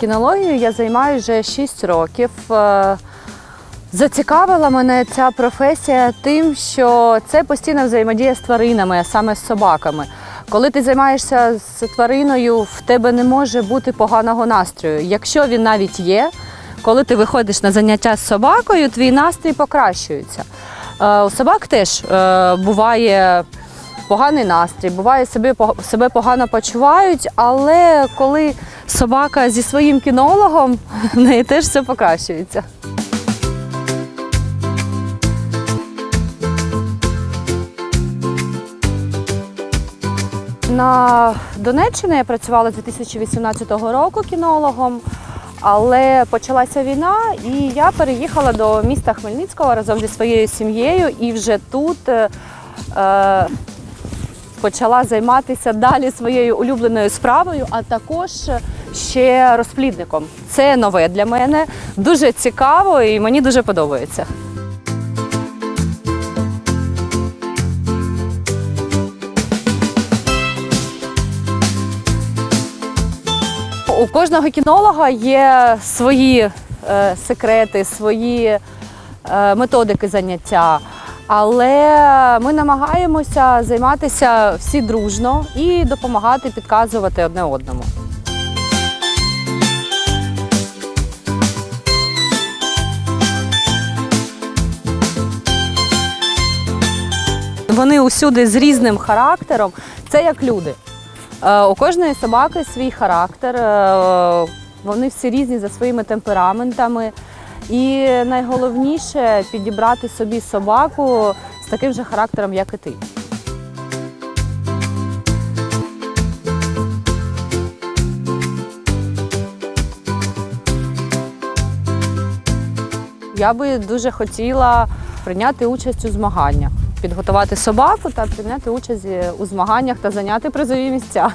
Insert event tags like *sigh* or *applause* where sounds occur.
Кінологією я займаюся вже 6 років. Е, Зацікавила мене ця професія тим, що це постійна взаємодія з тваринами, а саме з собаками. Коли ти займаєшся з твариною, в тебе не може бути поганого настрою. Якщо він навіть є, коли ти виходиш на заняття з собакою, твій настрій покращується. Е, У собак теж е, буває поганий настрій, буває себе погано почувають, але коли собака зі своїм кінологом, *laughs* в неї теж все покращується. На Донеччині я працювала з 2018 року кінологом, але почалася війна, і я переїхала до міста Хмельницького разом зі своєю сім'єю і вже тут е, е, почала займатися далі своєю улюбленою справою, а також ще розплідником. Це нове для мене, дуже цікаво і мені дуже подобається. У кожного кінолога є свої е, секрети, свої е, методики заняття. Але ми намагаємося займатися всі дружно і допомагати підказувати одне одному. Вони усюди з різним характером. Це як люди. Е, У кожної собаки свій характер. е, Вони всі різні за своїми темпераментами. І найголовніше підібрати собі собаку з таким же характером, як і ти. Я би дуже хотіла прийняти участь у змаганнях, підготувати собаку та прийняти участь у змаганнях та зайняти призові місця.